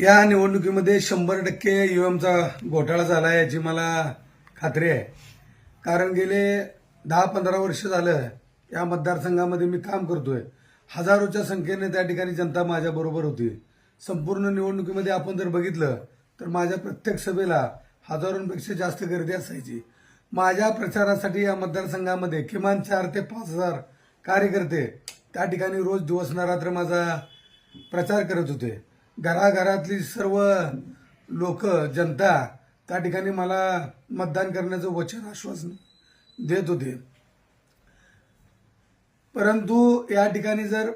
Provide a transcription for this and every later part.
या निवडणुकीमध्ये शंभर टक्के ईव्हीएमचा घोटाळा झाला याची मला खात्री आहे. कारण गेले दहा पंधरा वर्ष झालं या मतदारसंघामध्ये मी काम करतोय. हजारोच्या संख्येने त्या ठिकाणी जनता माझ्या बरोबर होती. संपूर्ण निवडणुकीमध्ये आपण जर बघितलं तर माझ्या प्रत्येक सभेला हजारोंपेक्षा जास्त गर्दी असायची. माझ्या प्रचारासाठी या मतदारसंघामध्ये किमान चार ते पाच हजार कार्यकर्ते त्या ठिकाणी रोज दिवस न रात्र माझा प्रचार करत होते. घराघरातली सर्व लोक जनता त्या ठिकाणी मला मतदान करण्याचं वचन आश्वासन देत होते. परंतु या ठिकाणी जर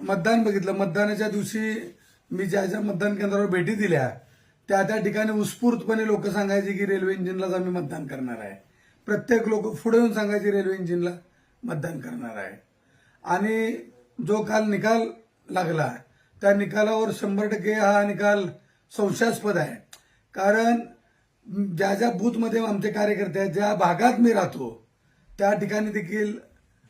मतदान बघितलं मतदानाच्या दिवशी मी ज्या ज्या मतदान केंद्रावर भेटी दिल्या त्या त्या ठिकाणी उत्स्फूर्तपणे लोक सांगायचे की रेल्वे इंजिनलाच आम्ही मतदान करणार आहे. प्रत्येक लोक पुढे येऊन सांगायचे रेल्वे इंजिनला मतदान करणार आहे. आणि जो काल निकाल लागला त्या निकालावर शंभर टक्के हा निकाल संशयास्पद आहे. कारण ज्या ज्या बूथमध्ये आमचे कार्यकर्ते आहेत ज्या भागात मी राहतो त्या ठिकाणी देखील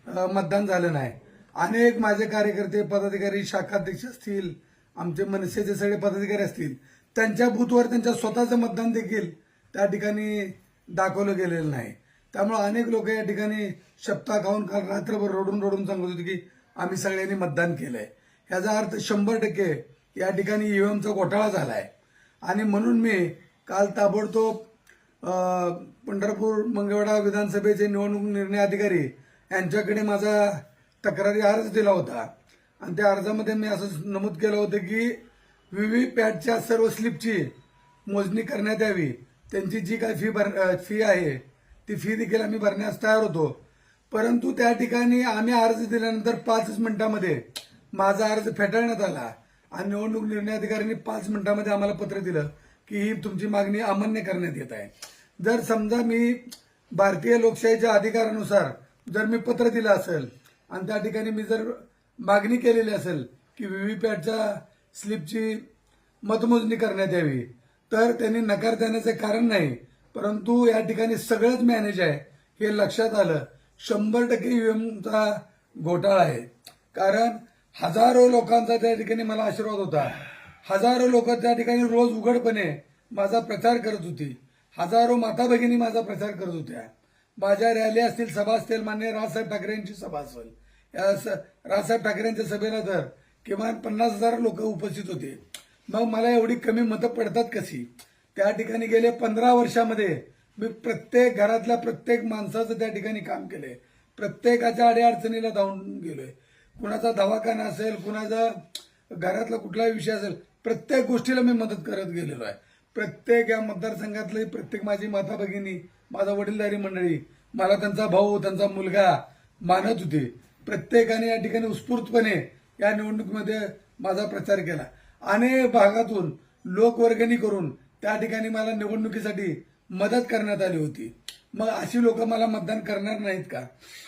मतदान झालं नाही. अनेक माझे कार्यकर्ते पदाधिकारी शाखाध्यक्ष असतील आमचे मनसेचे सगळे पदाधिकारी असतील त्यांच्या बूथवर त्यांच्या स्वतःचं मतदान देखील त्या ठिकाणी दाखवलं गेलेलं नाही. त्यामुळे अनेक लोक या ठिकाणी शपथा खाऊन काल रात्रभर रडून रडून सांगत होते की आम्ही सगळ्यांनी मतदान केलंय. ह्याचा अर्थ शंभर टक्के या ठिकाणी ईव्हीएमचा घोटाळा झाला आहे आणि म्हणून मी काल ताबडतोब पंढरपूर मंगळवाडा विधानसभेचे निवडणूक निर्णय अधिकारी यांच्याकडे माझा तक्रारी अर्ज दिला होता. आणि त्या अर्जामध्ये मी असं नमूद केलं होतं की व्हीव्ही पॅटच्या सर्व स्लिपची मोजणी करण्यात यावी. त्यांची जी काही फी भर फी आहे ती फी देखील आम्ही भरण्यास तयार होतो. परंतु त्या ठिकाणी आम्ही अर्ज दिल्यानंतर पाचच मिनिटामध्ये माझा अर्ज फेटाळण्यात आला आणि निवडणूक निर्णय अधिकाऱ्यांनी पाच मिनिटांमध्ये आम्हाला पत्र दिलं की ही तुमची मागणी अमान्य करण्यात येत आहे. जर समजा मी भारतीय लोकशाहीच्या अधिकारानुसार जर मी पत्र दिलं असेल आणि त्या ठिकाणी मी जर मागणी केलेली असेल की व्हीव्हीपॅटच्या स्लिपची मतमोजणी करण्यात यावी तर त्यांनी नकार देण्याचे कारण नाही परंतु या ठिकाणी सगळंच मॅनेज आहे हे लक्षात आलं. शंभर टक्के ईव्हीएमचा घोटाळा आहे. कारण हजारो लोकांचा त्या ठिकाणी मला आशीर्वाद होता. हजारो लोक त्या ठिकाणी रोज उघडपणे माझा प्रचार करत होती. हजारो माता भगिनी माझा प्रचार करत होत्या. माझ्या रॅली असतील सभा असतील मान्य राजसाहेब ठाकरे यांची सभा असेल. या स- राजसाहेब ठाकरेंच्या सभेला तर किमान पन्नास हजार लोक उपस्थित होते. मग मला एवढी कमी मतं पडतात कशी? त्या ठिकाणी गेले पंधरा वर्षामध्ये मी प्रत्येक घरातल्या प्रत्येक माणसाचं त्या ठिकाणी काम केलंय. प्रत्येकाच्या अडीअडचणीला धावून गेलोय. कुणाचा दवाखाना असेल कुणाचा घरातला कुठलाही विषय असेल प्रत्येक गोष्टीला मी मदत करत गेलेलो आहे. प्रत्येक या मतदारसंघातले प्रत्येक माझी माता भगिनी माझा वडीलधारी मंडळी मला त्यांचा भाऊ त्यांचा मुलगा मानत होते. प्रत्येकाने या ठिकाणी उत्स्फूर्तपणे या निवडणुकीमध्ये माझा प्रचार केला. अनेक भागातून लोकवर्गणी करून त्या ठिकाणी मला निवडणुकीसाठी मदत करण्यात आली होती. मग अशी लोक मला मतदान करणार नाहीत का?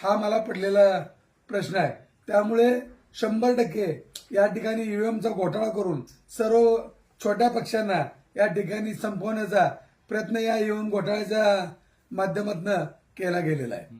हा मला पडलेला प्रश्न आहे. त्यामुळे शंभर टक्के या ठिकाणी ईव्हीएमचा घोटाळा करून सर्व छोट्या पक्षांना या ठिकाणी संपवण्याचा प्रयत्न या ईव्हीएम घोटाळ्याच्या माध्यमातून केला गेलेला आहे.